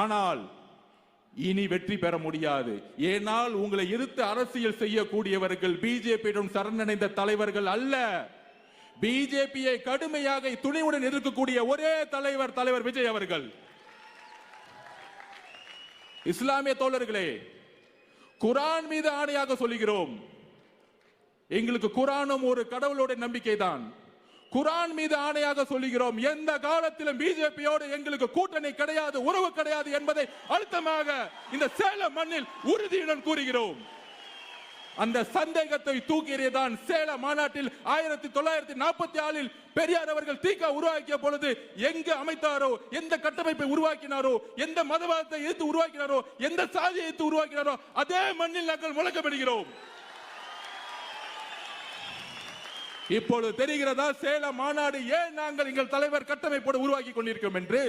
ஆனால் இனி வெற்றி பெற முடியாது. ஏனால் உங்களை எதிர்த்து அரசியல் செய்யக்கூடியவர்கள் பிஜேபியிடம் சரணடைந்த தலைவர்கள் அல்ல. பிஜேபியை கடுமையாக துணிவுடன் எதிர்க்கக்கூடிய ஒரே தலைவர் தலைவர் விஜய் அவர்கள். இஸ்லாமிய தோழர்களே குரான் மீது ஆணையாக சொல்லுகிறோம். எங்களுக்கு குரானும் ஒரு கடவுளோட நம்பிக்கை தான் குரான் மீது ஆணையாக சொல்லுகிறோம். எந்த காலத்திலும் பிஜேபியோடு எங்களுக்கு கூட்டணி கிடையாது உறவு கிடையாது என்பதை அழுத்தமாக இந்த சேலம் மண்ணில் உறுதியுடன் கூறுகிறோம். அந்த சந்தேகத்தை தூக்கியதான் சேலம் மாநாட்டில் ஆயிரத்தி தொள்ளாயிரத்தி நாற்பத்தி ஆறில் பெரியார் அவர்கள் தீகா உருவாக்கிய பொழுது எங்கு அமைத்தாரோ எந்த கட்டமைப்பை உருவாக்கினாரோ எந்த மதவாதத்தை எதிர்த்து உருவாக்கினாரோ எந்த சாதியை எதிர்த்து உருவாக்கினாரோ அதே மண்ணில் நாங்கள் முழக்கப்படுகிறோம் இப்பொழுது தெரிகிறதா சேலம் மாநாடு ஏன் நாங்கள் எங்கள் தலைவர் கட்டமைப்போடு உருவாக்கி கொண்டிருக்கிறோம் என்று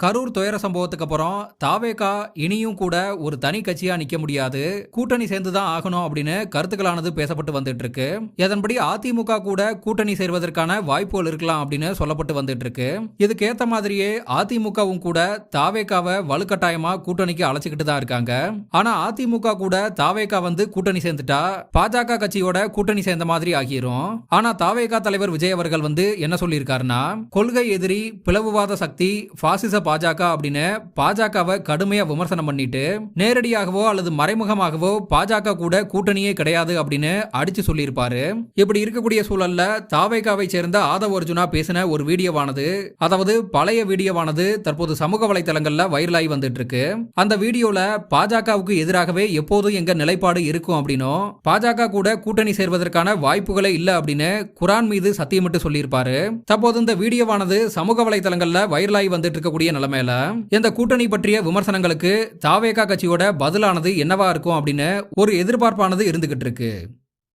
கரூர் துயர சம்பவத்துக்கு அப்புறம் தாவேகா இனியும் கூட ஒரு தனி கட்சியா நிக்க முடியாது. கூட்டணி சேர்ந்து தான் ஆகணும் அப்படின்னு கருத்துக்களானது பேசப்பட்டு வந்துட்டு இருக்கு இதன்படி அதிமுக கூட கூட்டணி சேர்வதற்கான வாய்ப்புகள் இருக்கலாம் அப்படின்னு சொல்லப்பட்டு வந்துட்டு இருக்கு இதுக்கேத்த மாதிரியே அதிமுகவும் கூட தாவேகாவை வலுக்கட்டாயமா கூட்டணிக்கு அழைச்சிக்கிட்டு தான் இருக்காங்க. ஆனா அதிமுக கூட தாவேகா வந்து கூட்டணி சேர்ந்துட்டா பாஜக கட்சியோட கூட்டணி சேர்ந்த மாதிரி ஆகிரும். ஆனா தாவேகா தலைவர் விஜய் அவர்கள் வந்து என்ன சொல்லியிருக்காருன்னா கொள்கை எதிரி பிளவுவாத சக்தி பாசிச பாஜக அப்படின்னு பாஜகவை கடுமையா விமர்சனம் பண்ணிட்டு நேரடியாகவோ அல்லது மறைமுகமாகவோ பாஜக கூட கூட்டணியே கிடையாது அப்படின்னு அடிச்சு சொல்லியிருப்பாரு. இப்படி இருக்கக்கூடிய சூழல்ல தாவேகாவை சேர்ந்த ஆதவ அர்ஜுனா பேசின ஒரு வீடியோவானது அதாவது பழைய வீடியோவானது தற்போது சமூக வலைதளங்கள்ல வைரலாகி வந்துட்டு இருக்கு அந்த வீடியோல பாஜகவுக்கு எதிராகவே எப்போதும் எங்க நிலைப்பாடு இருக்கும் அப்படின்னும் பாஜக கூட கூட்டணி சேர்வதற்கான வாய்ப்புகளே இல்ல அப்படின்னு குரான் மீது சத்தியமிட்டு சொல்லியிருப்பாரு. தற்போது இந்த வீடியோவானது சமூக வலைதளங்கள்ல வைரலாகி வந்துட்டு இருக்கக்கூடிய நிலைமையில இந்த கூட்டணி பற்றிய விமர்சனங்களுக்கு தாவேகா கட்சியோட பதிலானது என்னவா இருக்கும் அப்படின்னு ஒரு எதிர்பார்ப்பானது இருந்துகிட்டு இருக்கு.